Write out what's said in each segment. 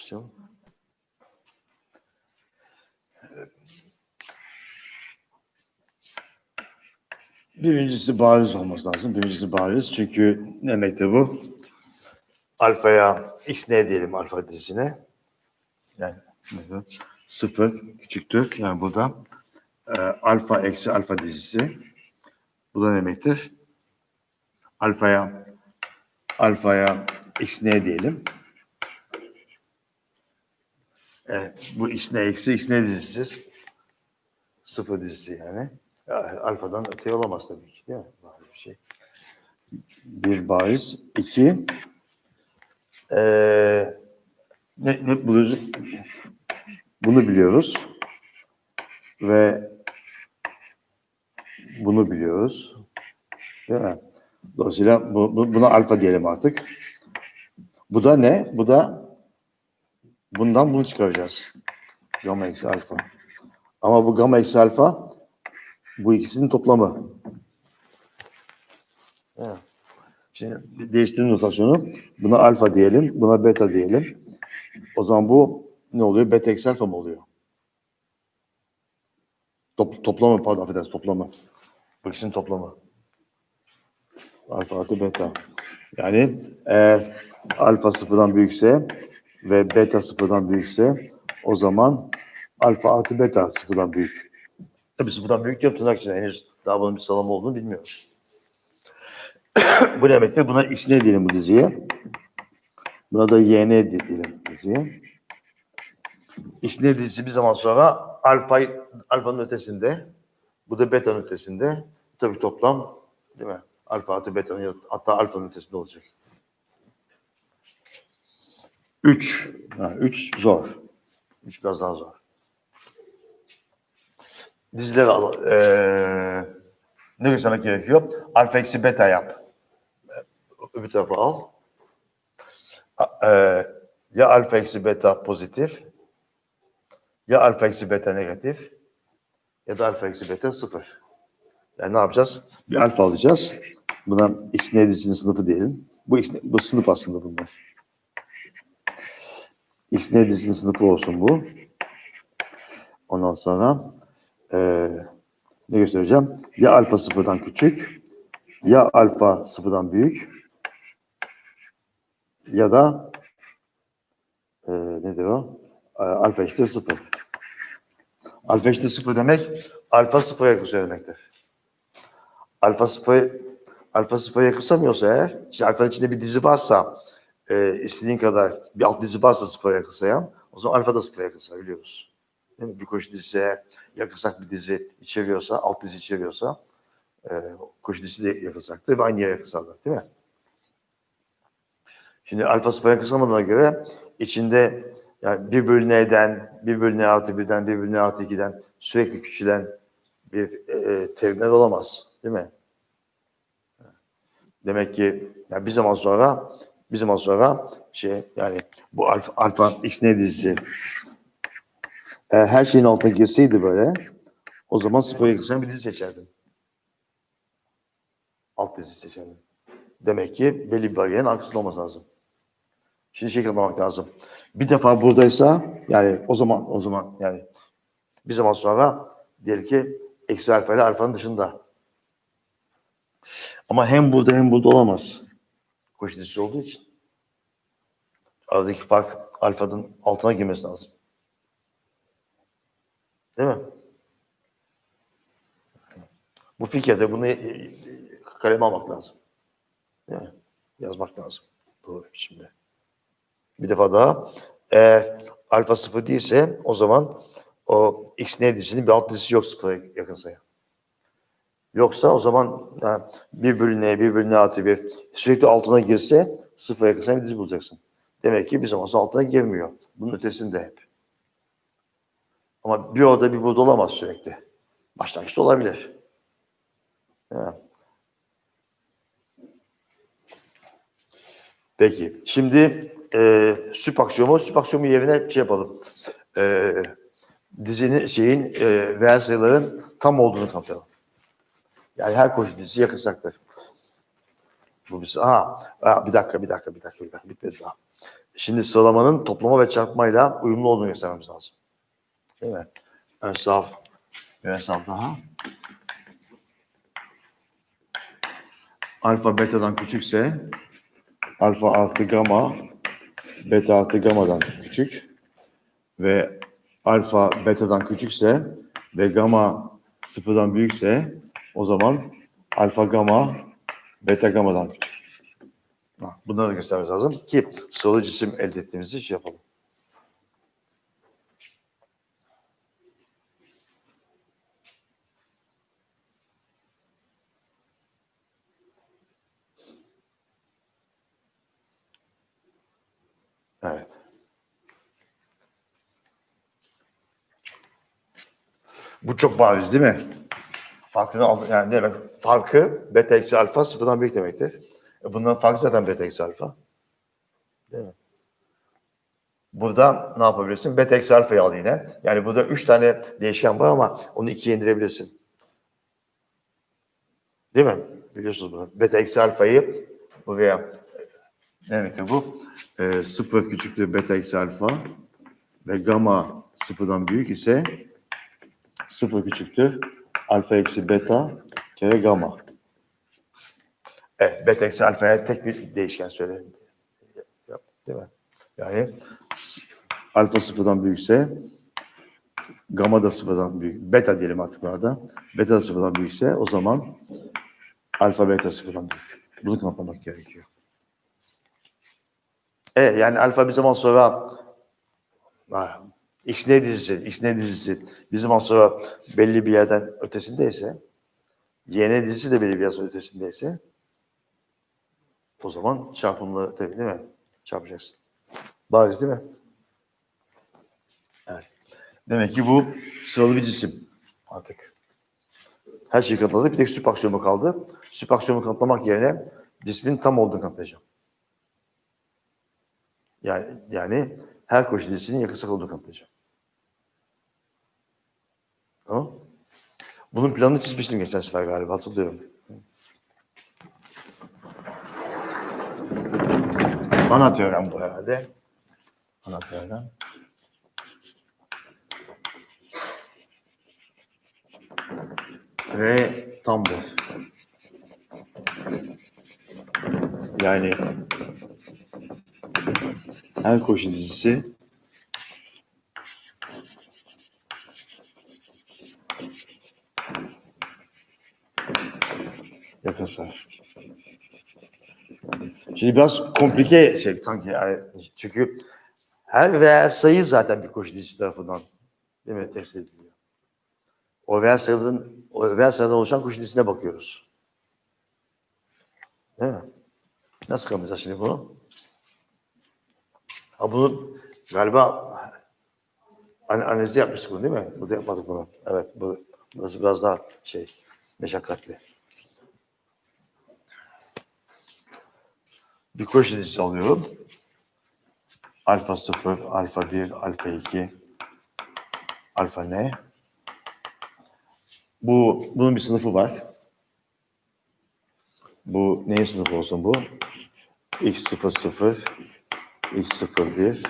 Başlayalım. Birincisi bariz olması lazım. Birincisi bariz. Çünkü ne demektir bu? Alfaya x ne diyelim alfa dizisine? Yani sıfır küçüktür. Yani burada e, alfa eksi alfa dizisi. Bu da ne demektir? Alfaya alfaya x ne diyelim? Bu x ne eksi x ne dizisi? Sıfır dizisi yani. Ya, Alfadan öte olamaz tabii ki değil mi? Böyle bir şey. Bir bariz. iki ee, ne, ne buluyoruz? Bunu biliyoruz. Ve bunu biliyoruz. Değil mi? Dolayısıyla bu, bu- buna alfa diyelim artık. Bu da ne? Bu da bundan bunu çıkaracağız. Gamma eksi alfa. Ama bu gamma eksi alfa bu ikisinin toplamı. Şimdi değiştirin notasyonu. Buna alfa diyelim, buna beta diyelim. O zaman bu ne oluyor? Beta eksi alfa mı oluyor? Top, toplamı, pardon affedersin toplamı. Bu ikisinin toplamı. Alfa artı beta. Yani eğer alfa sıfırdan büyükse ve beta sıfırdan büyükse o zaman alfa artı beta sıfırdan büyük. Tabii sıfırdan büyük diyorum tırnak içinde henüz daha bunun bir sıralama olduğunu bilmiyoruz. bu ne demektir? Buna x ne diyelim bu diziye? Buna da y ne diyelim diziye. X ne dizisi bir zaman sonra alfa alfanın ötesinde. Bu da beta'nın ötesinde. Tabii toplam değil mi? Alfa artı beta'nın hatta alfanın ötesinde olacak. 3. 3 zor. 3 biraz daha zor. Dizileri al. Ee, ne göstermek gerekiyor? Alfa eksi beta yap. Öbür tarafa al. A- ee, ya alfa eksi beta pozitif ya alfa eksi beta negatif ya da alfa eksi beta sıfır. Yani ne yapacağız? Bir alfa alacağız. Buna x ne dizisinin sınıfı diyelim. Bu, x, bu sınıf aslında bunlar. X ne dizisinin sınıfı olsun bu. Ondan sonra eee, ne göstereceğim? Ya alfa sıfırdan küçük, ya alfa sıfırdan büyük, ya da eee nedir o? Eee, alfa eşittir sıfır. Alfa eşittir sıfır demek, alfa sıfıra yakışıyor demektir. Alfa sıfır, alfa sıfıra yakınsamıyorsa eğer, işte alfanın içinde bir dizi varsa, e, istediğin kadar bir alt dizi varsa sıfıra yakınsayan, o zaman alfa da sıfıra yakınsa biliyoruz. Değil mi? Bir koşu dizisi eğer yakınsak bir dizi içeriyorsa, alt dizi içeriyorsa, e, koşu dizisi de yakınsaktır ve aynı yere yakınsalar değil mi? Şimdi alfa sıfıra yakınsamadığına göre içinde yani bir bölü n'den, bir bölü n artı birden, bir bölü n artı ikiden sürekli küçülen bir e, terimler olamaz. Değil mi? Demek ki yani bir zaman sonra bir zaman sonra şey yani bu alfa, alfa x ne dizisi eğer her şeyin altına girseydi böyle o zaman sıfıra yakınsayan bir dizi seçerdim. Alt dizi seçerdim. Demek ki belli bir bariyerin arkasında olması lazım. Şimdi şey yapmamak lazım. Bir defa buradaysa yani o zaman o zaman yani bir zaman sonra diyelim ki eksi alfa ile alfanın dışında. Ama hem burada hem burada olamaz. Koşu dizisi olduğu için. Aradaki fark alfanın altına girmesi lazım. Değil mi? Bu fikirde bunu e, e, kaleme almak lazım. Değil mi? Yazmak lazım. Doğru şimdi. Bir defa daha. Eğer alfa sıfır değilse o zaman o x ne dizisinin bir alt dizisi yok sıfıra yakın sayı. Yoksa o zaman yani bir bölü n, bir bölü n artı bir sürekli altına girse sıfıra yakın sayı bir dizi bulacaksın. Demek ki bir zaman altına girmiyor. Bunun ötesinde hep. Ama bir orada bir burada olamaz sürekli. Başlangıçta olabilir. Ha. Peki. Şimdi e, süp aksiyomu, süp aksiyomu yerine şey yapalım. E, dizinin şeyin e, reel sayıların tam olduğunu kanıtlayalım. Yani her koşu dizisi yakınsaktır. Bu bir, ha, ha, bir dakika, bir dakika, bir dakika, bir dakika, bitmedi daha. Şimdi sıralamanın toplama ve çarpmayla uyumlu olduğunu göstermemiz lazım. Değil mi? Ön saf, ön saf daha. Alfa betadan küçükse alfa artı gamma beta artı gamma'dan küçük ve alfa betadan küçükse ve gamma sıfırdan büyükse o zaman alfa gamma beta gamma'dan küçük. Bunları da göstermemiz lazım ki sıralı cisim elde ettiğimizi şey yapalım. Evet. Bu çok bariz değil mi? Farkını yani demek? Farkı beta eksi alfa sıfırdan büyük demektir. E bunların farkı zaten beta eksi alfa. Değil mi? Burada ne yapabilirsin? Beta eksi alfayı al yine. Yani burada üç tane değişken var ama onu ikiye indirebilirsin. Değil mi? Biliyorsunuz bunu. Beta eksi alfayı buraya ne demektir bu? Ee, sıfır küçüktür beta eksi alfa ve gamma sıfırdan büyük ise sıfır küçüktür alfa eksi beta kere gamma. Evet, beta eksi alfaya tek bir değişken söyle. Yap, değil mi? Yani alfa sıfırdan büyükse gamma da sıfırdan büyük. Beta diyelim artık burada. Beta da sıfırdan büyükse o zaman alfa beta sıfırdan büyük. Bunu kanıtlamak gerekiyor. Evet yani alfa bir zaman sonra ha, x ne dizisi, x ne dizisi bir zaman sonra belli bir yerden ötesindeyse y ne dizisi de belli bir yerden ötesindeyse o zaman çarpımlı tabii değil mi? Çarpacaksın. Bariz değil mi? Evet. Demek ki bu sıralı bir cisim artık. Her şeyi kanıtladık. Bir tek süp aksiyomu kaldı. Süp aksiyomu kanıtlamak yerine cismin tam olduğunu kanıtlayacağım. Yani, yani her koşu dizisinin yakınsak olduğunu kanıtlayacağım. Tamam. Bunun planını çizmiştim geçen sefer galiba hatırlıyorum. Ana teorem bu herhalde. Ana teorem. Ve tamdır. Yani her koşu dizisi yakasar. Şimdi biraz komplike şey sanki yani çünkü her reel sayı zaten bir koşu dizisi tarafından değil mi temsil ediliyor. O reel sayıların o reel sayıdan oluşan koşu dizisine bakıyoruz. Değil mi? Nasıl kanıtlayacağız şimdi bunu? Ha bunu galiba an analizi yapmıştık bunu değil mi? Burada yapmadık bunu. Evet bu burası biraz daha şey meşakkatli. Bir koşu dizisi alıyorum. Alfa 0, alfa 1, alfa 2, alfa ne? Bu, bunun bir sınıfı var. Bu neyin sınıfı olsun bu? x00, x01,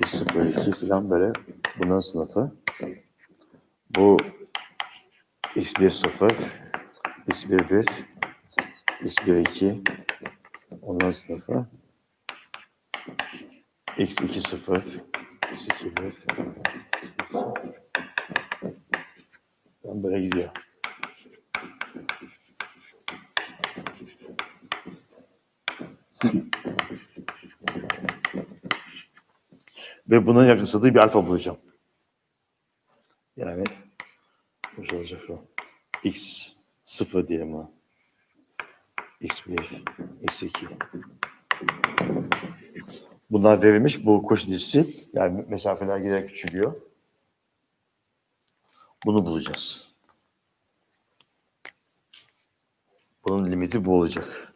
x02 falan böyle bunun sınıfı. Bu x10, x11, x12 onların sınıfı. x20, x21, ben böyle gidiyor. Ve bunun yakınsadığı bir alfa bulacağım. Yani ne olacak bu? X 0 diyelim buna. X1, X2. Bunlar verilmiş. Bu koşu dizisi. Yani mesafeler giderek küçülüyor. Bunu bulacağız. Bunun limiti bu olacak.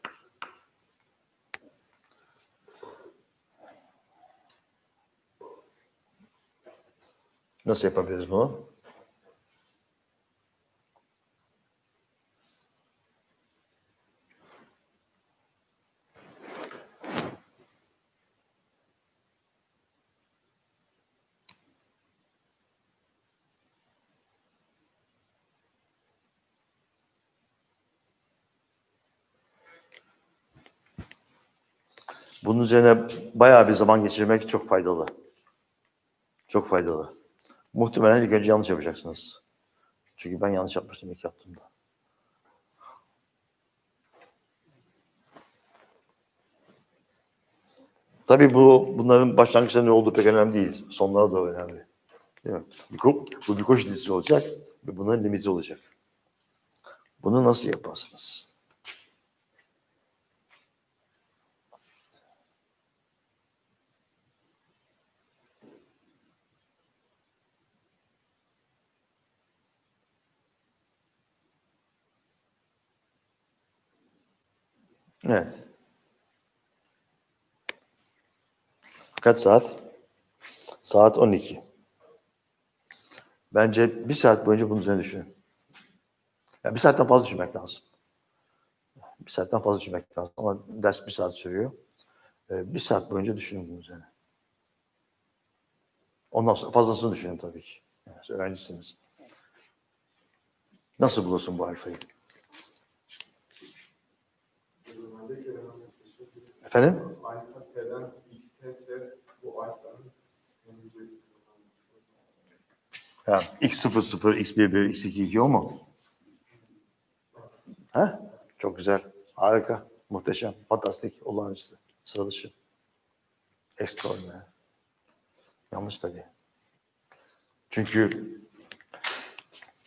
Nasıl yapabiliriz bunu? Bunun üzerine bayağı bir zaman geçirmek çok faydalı. Çok faydalı. Muhtemelen ilk önce yanlış yapacaksınız. Çünkü ben yanlış yapmıştım ilk yaptığımda. Tabii bu bunların başlangıçta ne olduğu pek önemli değil. Sonları da önemli. Değil mi? Bu bir koşu dizisi olacak ve bunların limiti olacak. Bunu nasıl yaparsınız? Evet. Kaç saat? Saat 12. Bence bir saat boyunca bunun üzerine düşünün. Ya bir saatten fazla düşünmek lazım. Bir saatten fazla düşünmek lazım ama ders bir saat sürüyor. Ee, bir saat boyunca düşünün bunun üzerine. Ondan sonra fazlasını düşünün tabii ki. Yani öğrencisiniz. Nasıl bulursun bu alfayı? Efendim? Alfa T'den X T T bu alfanın sistemci Ya, X00, X11, X22 o mu? Ha? Çok güzel. Harika. Muhteşem. Fantastik. Olağanüstü. Sıra dışı. Extraordinary. Yanlış tabii. Çünkü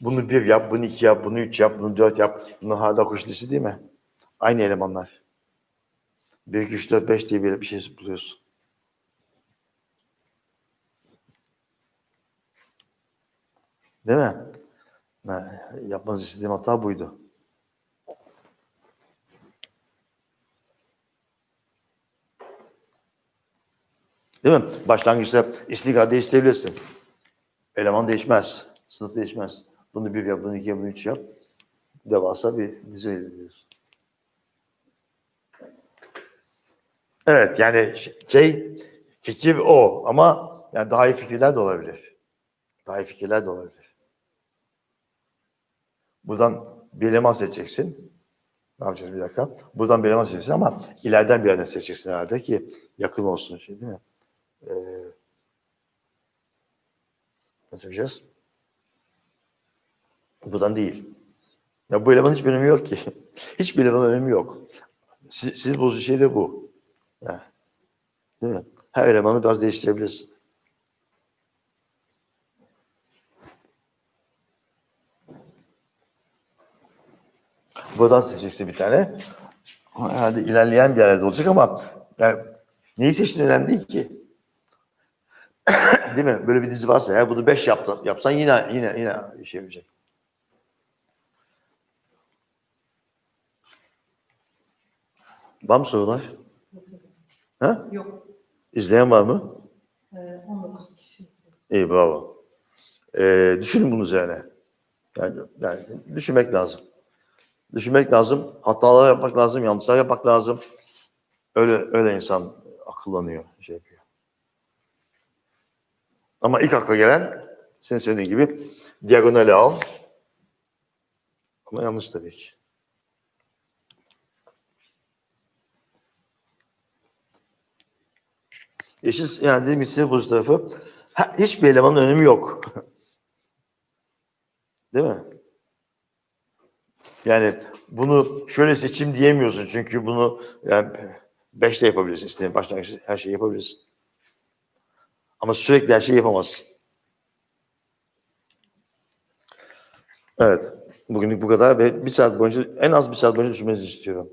bunu bir yap, bunu iki yap, bunu üç yap, bunu dört yap. Bunu hala kuş listesi değil mi? Aynı elemanlar. İki, üç, dört, beş diye bir, bir şey buluyorsun. Değil mi? Yapmanızı istediğim hata buydu. Değil mi? Başlangıçta istiga değiştirebilirsin. Eleman değişmez. Sınıf değişmez. Bunu bir yap, bunu iki yap, bunu üç yap. Devasa bir dizi elde ediyorsun. Evet yani şey fikir o ama yani daha iyi fikirler de olabilir. Daha iyi fikirler de olabilir. Buradan bir eleman seçeceksin. Ne yapacağız bir dakika? Buradan bir eleman seçeceksin ama ileriden bir yerden seçeceksin herhalde ki yakın olsun şey değil mi? Ee, nasıl yapacağız? Buradan değil. Ya bu elemanın hiçbir önemi yok ki. Hiçbir elemanın önemi yok. Siz, siz bozucu şey de bu. Ya. Değil mi? Her elemanı biraz değiştirebilirsin. Buradan seçeceksin bir tane. Herhalde ilerleyen bir yerde olacak ama yani neyi seçtiğin önemli değil ki. değil mi? Böyle bir dizi varsa ya bunu beş yaptın, yapsan yine yine yine işe yarayacak. Var mı sorular? Ha? Yok. İzleyen var mı? Ee, 19 kişi izliyor. İyi bravo. Ee, düşünün bunun üzerine. Yani, yani düşünmek lazım. Düşünmek lazım. Hatalar yapmak lazım. Yanlışlar yapmak lazım. Öyle öyle insan akıllanıyor. Şey yapıyor. Ama ilk akla gelen senin söylediğin gibi diagonale al. Ama yanlış tabii ki. Eşit yani gibi sinir bozucu tarafı ha, hiçbir elemanın önemi yok. Değil mi? Yani bunu şöyle seçim diyemiyorsun çünkü bunu yani beşte yapabilirsin. İstediğin başlangıçta her şeyi yapabilirsin. Ama sürekli her şeyi yapamazsın. Evet. Bugünlük bu kadar ve bir saat boyunca en az bir saat boyunca düşünmenizi istiyorum.